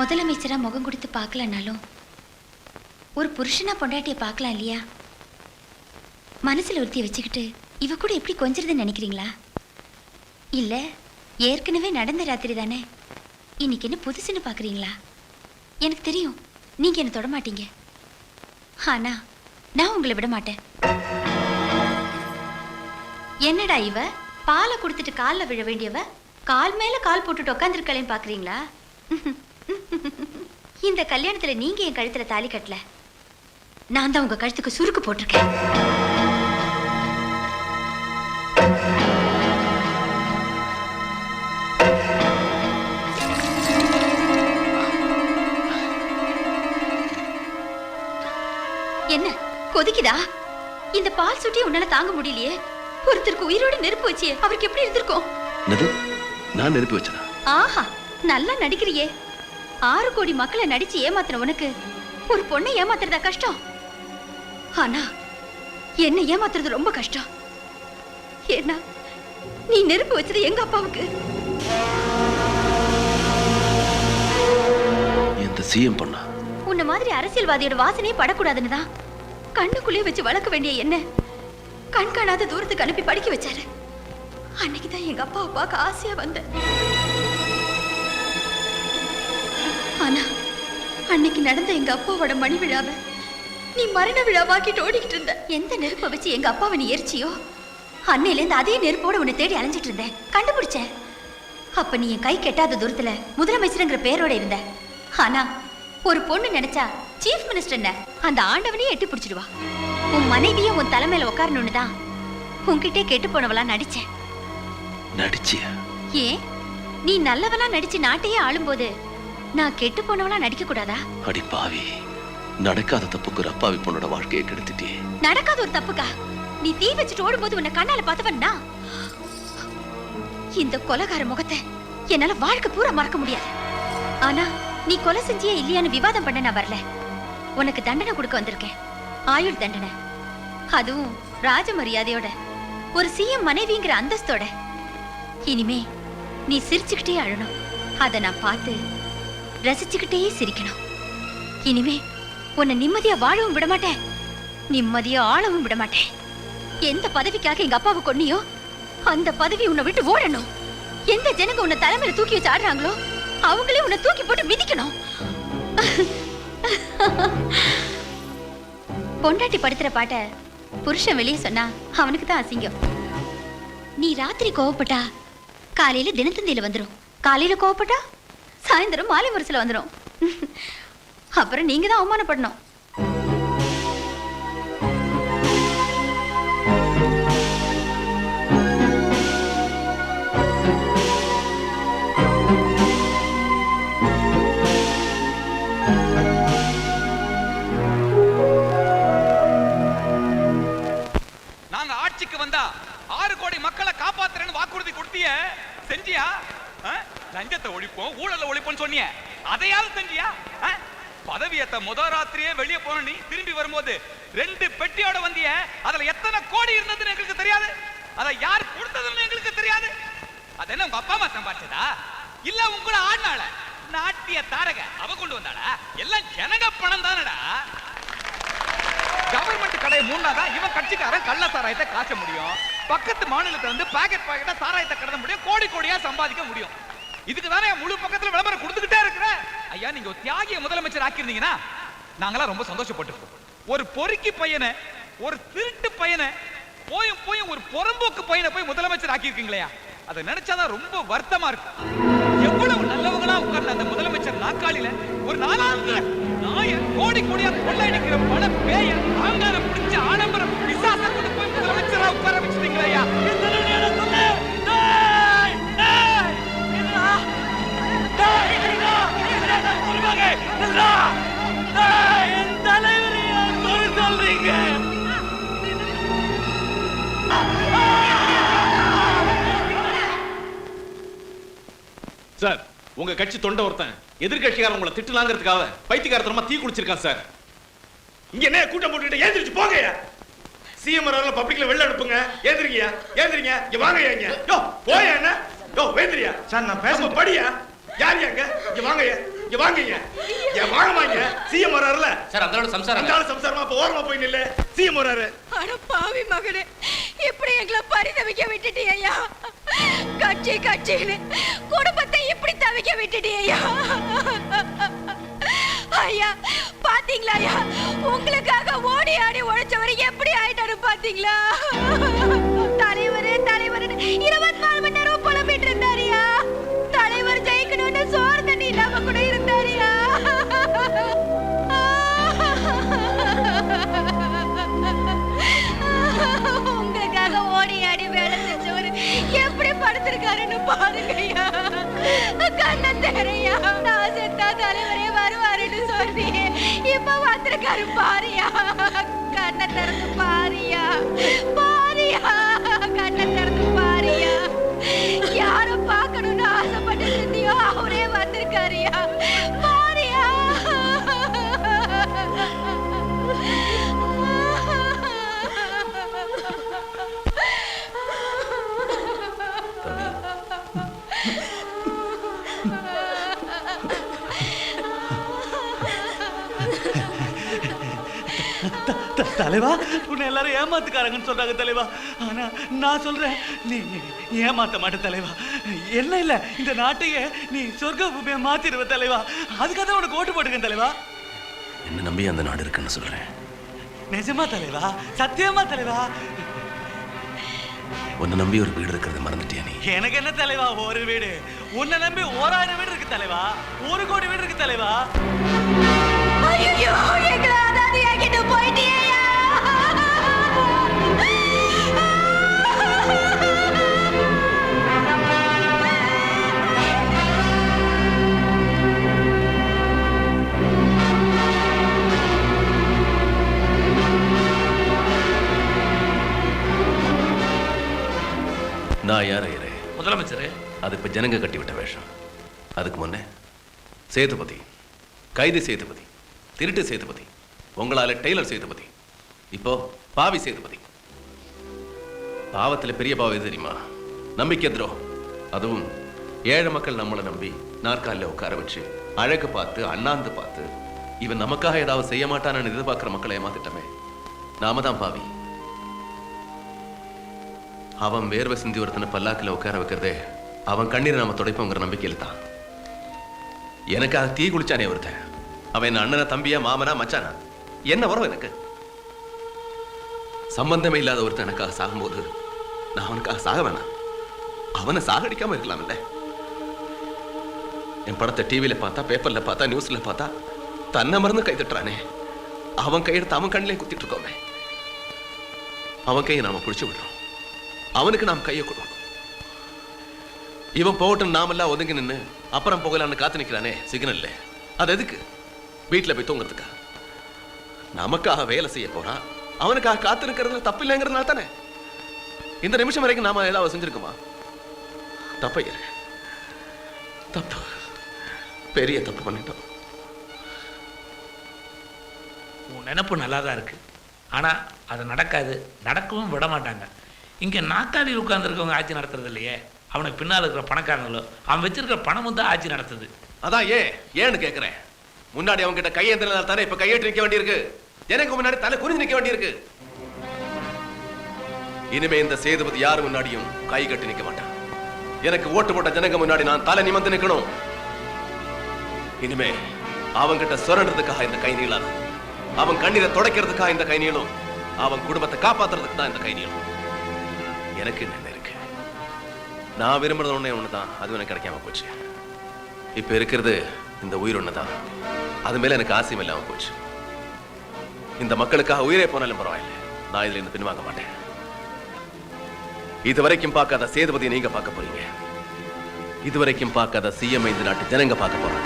முதலமைச்சரா முகம் கொடுத்து பார்க்கலனாலும் ஒரு புருஷனா பொண்டாட்டிய பார்க்கலாம் இல்லையா? மனசுல ஒருத்திய வச்சுக்கிட்டு இவ கூட எப்படி கொஞ்சிருதுன்னு நினைக்கிறீங்களா? இல்ல ஏற்கனவே நடந்த ராத்திரி தானே? இன்னைக்கு என்ன புதுசுன்னு பாக்குறீங்களா எனக்கு தெரியும் நீங்க என்ன தொட மாட்டீங்க. ஆனா நான் உங்களை விட மாட்டேன். என்னடா இவ? பாலை கொடுத்துட்டு கால்ல விழ வேண்டியவ? கால் மேல கால் போட்டுட்டு உட்காந்துருக்கலேன்னு பாக்குறீங்களா இந்த கல்யாணத்துல நீங்க என் கழுத்துல தாலி கட்டல. நான் தான் உங்க கழுத்துக்கு சுருக்கு போட்டிருக்கேன். என்ன கொதிக்குதா? இந்த பால் சுட்டி உன்னால தாங்க முடியலையே. ஒருத்தருக்கு உயிரோட நெருப்பு வச்சியே அவருக்கு எப்படி இருந்திருக்கும்? நான் நெருப்பி வச்சனா? ஆஹா நல்லா நடிக்கிறியே. ஆறு கோடி மக்களை நடிச்சு ஏமாத்துன உனக்கு ஒரு பொண்ணை ஏமாத்துறதா கஷ்டம்? ஆனா என்ன ஏமாத்துறது ரொம்ப கஷ்டம். ஏன்னா நீ நெருப்பு வச்சது எங்க அப்பாவுக்கு? இந்த சிஎம் பண்ணா? உன்ன மாதிரி அரசியல்வாதியோட வாசனையே படக்கூடாதுன்னு தான் கண்ணுக்குள்ளே வச்சு வளர்க்க வேண்டிய என்ன கண் காணாத தூரத்துக்கு அனுப்பி படிக்க வச்சாரு. அன்னைக்கு தான் எங்க அப்பாவை பார்க்க ஆசையா வந்தேன். ஆனா அன்னைக்கு நடந்த எங்க அப்பாவோட மணி விழாவை நீ மரண விழாவாக்கிட்டு ஓடிக்கிட்டு இருந்த. எந்த நெருப்பை வச்சு எங்க அப்பாவை நீ எரிச்சியோ? அன்னையிலேருந்து அதே நெருப்போட உன்னை தேடி அலைஞ்சிட்டு இருந்தேன். கண்டுபிடிச்சேன் அப்ப நீ என் கை கெட்டாத தூரத்துல முதலமைச்சருங்கிற பேரோட இருந்த. ஆனா ஒரு பொண்ணு நினைச்சா சீஃப் மினிஸ்டர் என்ன? அந்த ஆண்டவனையே எட்டி பிடிச்சிடுவா. உன் மனைவியும் உன் தலைமையில உட்காரணும்னு தான் உன்கிட்டே கெட்டு போனவளா நடிச்சேன். நடிச்சிய? ஏன்? நீ நல்லவளா நடிச்சு நாட்டையே ஆளும்போது நான் கெட்டு போனவளா நடிக்க கூடாதா? அடி பாவி. நடக்காத தப்புக்கு ஒரு அப்பாவி பொண்ணோட வாழ்க்கையை கெடுத்துட்டியே. நடக்காத ஒரு தப்புக்கா? நீ தீ வச்சுட்டு ஓடும்போது உன்னை கண்ணால பார்த்தவன் நான். இந்த கொலகார முகத்தை என்னால வாழ்க்கை பூரா மறக்க முடியாது. ஆனா நீ கொலை செஞ்சியே இல்லையான்னு விவாதம் பண்ண நான் வரல. உனக்கு தண்டனை கொடுக்க வந்திருக்கேன். ஆயுள் தண்டனை. அதுவும் ராஜ மரியாதையோட. ஒரு சிஎம் மனைவிங்கிற அந்தஸ்தோட. இனிமே நீ சிரிச்சுக்கிட்டே அழணும். அதை நான் பார்த்து ரசிச்சுக்கிட்டே சிரிக்கணும். இனிமே உன்னை நிம்மதியா வாழவும் விடமாட்டேன். நிம்மதியா ஆளவும் விட மாட்டேன் எந்த பதவிக்காக எங்க அப்பாவை கொன்னியோ அந்த பதவி உன்னை விட்டு ஓடணும். எந்த ஜனங்க உன்னை தலைமையில தூக்கி வச்சு ஆடுறாங்களோ அவங்களே உன்னை தூக்கி போட்டு மிதிக்கணும். பொண்டாட்டி படுத்துற பாட்ட புருஷன் வெளியே சொன்னா அவனுக்கு தான் அசிங்கம். நீ ராத்திரி கோவப்பட்டா காலையில தினத்தந்தியில வந்துடும் காலையில கோவப்பட்டா? சாயந்தரம் மாலை முரசில் வந்துரும். அப்புறம் நீங்க தான் அவமானப்படணும். நாங்க ஆட்சிக்கு வந்தா ஆறு கோடி மக்களை காப்பாத்துறேன்னு வாக்குறுதி கொடுத்திய செஞ்சியா? லஞ்சத்தை ஒழிப்போம் ஊழலை ஒழிப்போம்னு சொன்னிய. அதையாவது செஞ்சியா? பதவியத்த முத ராத்திரியே வெளியே போன நீ திரும்பி வரும்போது ரெண்டு பெட்டியோட வந்திய. அதுல எத்தனை கோடி இருந்ததுன்னு எங்களுக்கு தெரியாது. அதை யார் கொடுத்ததுன்னு எங்களுக்கு தெரியாது. அது என்ன உங்க அப்பா அம்மா சம்பாதிச்சதா இல்ல உங்களை ஆடினால நாட்டிய தாரக அவ கொண்டு வந்தாளா? எல்லாம் ஜனக பணம் தானடா. கவர்மெண்ட் கடையை மூணாதான் இவன் கட்சிக்காரன் கள்ள சாராயத்தை காய்ச்ச முடியும். பக்கத்து மாநிலத்துல வந்து பாக்கெட் பாக்கெட்டா சாராயத்தை கடத்த முடியும். கோடி கோடியா சம்பாதிக்க முடியும். இதுக்கு தானே முழு பக்கத்துல விளம்பரம் கொடுத்துக்கிட்டே இருக்கிறேன் ஐயா நீங்க தியாகிய முதலமைச்சர் ஆக்கியிருந்தீங்கன்னா நாங்களாம் ரொம்ப சந்தோஷப்பட்டிருக்கோம் ஒரு பொறுக்கி பையனை ஒரு திருட்டு பையனை போயும் போயும் ஒரு புறம்போக்கு பையனை போய் முதலமைச்சர் ஆக்கியிருக்கீங்களே அதை நினைச்சாதான் ரொம்ப வருத்தமா இருக்கு எவ்வளவு நல்லவங்களா உட்கார்ந்த அந்த முதலமைச்சர் நாக்காளில ஒரு நாலாவது நாய கோடி கோடியா கொள்ளையடிக்கிற பண பேய ஆங்கார பிடிச்ச ஆடம்பரம் சார் உங்க கட்சி தொண்டை ஒருத்தன். எதிர்கட்சிக்காரன் உங்களை திட்டலாங்கிறதுக்காக பைத்தியக்காரத்தனமா தீ குளிச்சிருக்கான் சார். இங்க என்ன கூட்டம் போட்டுட்டு ஏந்திரிச்சு போங்கய்யா சிஎம் அவர்கள் பப்ளிக்ல வெளில அனுப்புங்க. ஏந்திரிங்கய்யா ஏந்திரிங்க. இங்க வாங்கய்யா இங்க. யோ போயா என்ன? யோ வேந்திரியா சார், நான் பேச- அப்ப படியா? யார் அங்க இங்க வாங்கய்யா. இங்க வாங்கய்யா. ஏன் வாங்கம்மாங்க சிஎம் வராருல சார் அந்த சம்சாரம் ஆளு சம்சாரமா இப்ப ஓரமா போய் நில்லு. சிஎம் வராரு அட பாவி மகனே. இப்படி எங்களை பரிதவிக்க விட்டுட்டியா கட்சி கட்சின்னு குடும்பத்தை இப்படி தவிக்க விட்டுட்டியா ஐயா. பாத்தீங்களா ஐயா? உங்களுக்காக ஓடி ஆடி உழைச்சவர் எப்படி ஆயிட்டாரு பாத்தீங்களா? தலைவர் தலைவர் இருபத்தி நாலு மணி வந்திருக்காருன்னு பாருங்கய்யா. கண்ண தெரையா. நான் செத்தா தலைவரே வருவாருன்னு சொன்னீங்க இப்ப வந்திருக்காரு பாரியா. கண்ணை திறந்து பாரியா பாரியா. தலைவா? உன்னை எல்லாரும் ஏமாத்துக்காரங்கன்னு சொல்றாங்க தலைவா. ஆனா நான் சொல்றேன் நீ ஏமாத்த மாட்ட தலைவா. என்ன இல்ல இந்த நாட்டையே நீ சொர்க்க பூமியை மாத்திடுவ தலைவா. அதுக்காக தான் உனக்கு ஓட்டு போட்டுக்கேன் தலைவா. என்ன நம்பி அந்த நாடு இருக்குன்னு சொல்றேன். நிஜமா தலைவா? சத்தியமா தலைவா? உன்னை நம்பி ஒரு வீடு இருக்கிறத மறந்துட்டியா நீ? எனக்கு என்ன தலைவா ஒரு வீடு? உன்னை நம்பி ஓராயிரம் வீடு இருக்கு தலைவா. ஒரு கோடி வீடு இருக்கு தலைவா. நான் யார் ஐயரே? முதலமைச்சர். அது இப்ப ஜனங்க கட்டி விட்ட வேஷம். அதுக்கு முன்னே சேதுபதி கைது சேதுபதி திருட்டு சேதுபதி உங்களால டெய்லர் சேதுபதி இப்போ பாவி சேதுபதி. பாவத்துல பெரிய பாவம் எது தெரியுமா? நம்பிக்கை துரோகம். அதுவும் ஏழை மக்கள் நம்மளை நம்பி நாற்காலில் உட்கார வச்சு அழகு பார்த்து அண்ணாந்து பார்த்து இவன் நமக்காக ஏதாவது செய்ய மாட்டான்னு எதிர்பார்க்கிற மக்களை ஏமாத்திட்டமே. நாம தான் பாவி. அவன் வேர்வை சிந்தி ஒருத்தனை பல்லாக்கில் உட்கார வைக்கிறதே அவன் கண்ணீரை நம்ம துடைப்போங்கிற நம்பிக்கையில் தான் எனக்காக தீ குளிச்சானே ஒருத்தன். அவன் என்ன அண்ணனா தம்பியா மாமனா மச்சானா? என்ன வரும் எனக்கு? சம்பந்தமே இல்லாத ஒருத்தன் எனக்காக சாகும்போது நான் அவனுக்காக சாக வேணாம். அவனை சாகடிக்காம இருக்கலாம்ல. என் படத்தை டிவியில பார்த்தா பேப்பர்ல பார்த்தா நியூஸ்ல பார்த்தா தன்னை மறந்து கை தட்டுறானே. அவன் கையெடுத்து அவன் கண்ணிலே குத்திட்டு இருக்கோமே. அவன் கையை நாம பிடிச்சி விடுறோம். அவனுக்கு நாம் கையை கொடுக்கணும். இவன் போகட்டும் நாமெல்லாம் ஒதுங்கி நின்று அப்புறம் போகலான்னு காத்து நிற்கிறானே சிக்னல்ல அது எதுக்கு? வீட்டில் போய் தூங்குறதுக்கா? நமக்காக வேலை செய்ய போறான். அவனுக்காக காத்திருக்கிறதுல தப்பு இல்லைங்கிறதுனால தானே? இந்த நிமிஷம் வரைக்கும் நாம ஏதாவது செஞ்சிருக்குமா? தப்பையா தப்பு. பெரிய தப்பு பண்ணிட்டோம். உன் நினப்பு நல்லா தான் இருக்கு. ஆனா அது நடக்காது. நடக்கவும் விட மாட்டாங்க. இங்க நாக்காளியில் உட்கார்ந்துருக்கவங்க ஆட்சி நடத்துறது இல்லையே அவனுக்கு பின்னால் இருக்கிற பணக்காரங்களோ அவன் வச்சிருக்கிற பணமும் தான் ஆட்சி நடத்துது. அதான் ஏன்? ஏன்னு கேட்குறேன் முன்னாடி அவங்க கிட்ட கையேந்திரனால தானே இப்ப கையேற்றி நிற்க வேண்டியிருக்கு? எனக்கு முன்னாடி தலை குறிஞ்சு நிற்க வேண்டியிருக்கு. இனிமே இந்த சேதுபதி யார் முன்னாடியும் கை கட்டி நிற்க மாட்டான். எனக்கு ஓட்டு போட்ட ஜனங்க முன்னாடி நான் தலை நிமிந்து நிக்கணும். இனிமே அவங்கிட்ட சுரண்டதுக்காக இந்த கை நீளாது. அவன் கண்ணீரை தொடக்கிறதுக்காக இந்த கை நீளும். அவன் குடும்பத்தை காப்பாத்துறதுக்கு தான் இந்த கை நீளும். எனக்கு என்ன இருக்கு. நான் விரும்புறது ஒண்ணே ஒண்ணுதான். அது எனக்கு கிடைக்காம போச்சு. இப்ப இருக்கிறது இந்த உயிர் ஒண்ணுதான். அது மேல எனக்கு ஆசையும் இல்லாமல் போச்சு. இந்த மக்களுக்காக உயிரே போனாலும் பரவாயில்லை. நான் இதுல இருந்து பின்வாங்க மாட்டேன். இதுவரைக்கும் பார்க்காத சேதுபதியை நீங்க பார்க்க போறீங்க. இதுவரைக்கும் பார்க்காத சிஎம் இந்த நாட்டு ஜனங்க பார்க்க போறாங்க.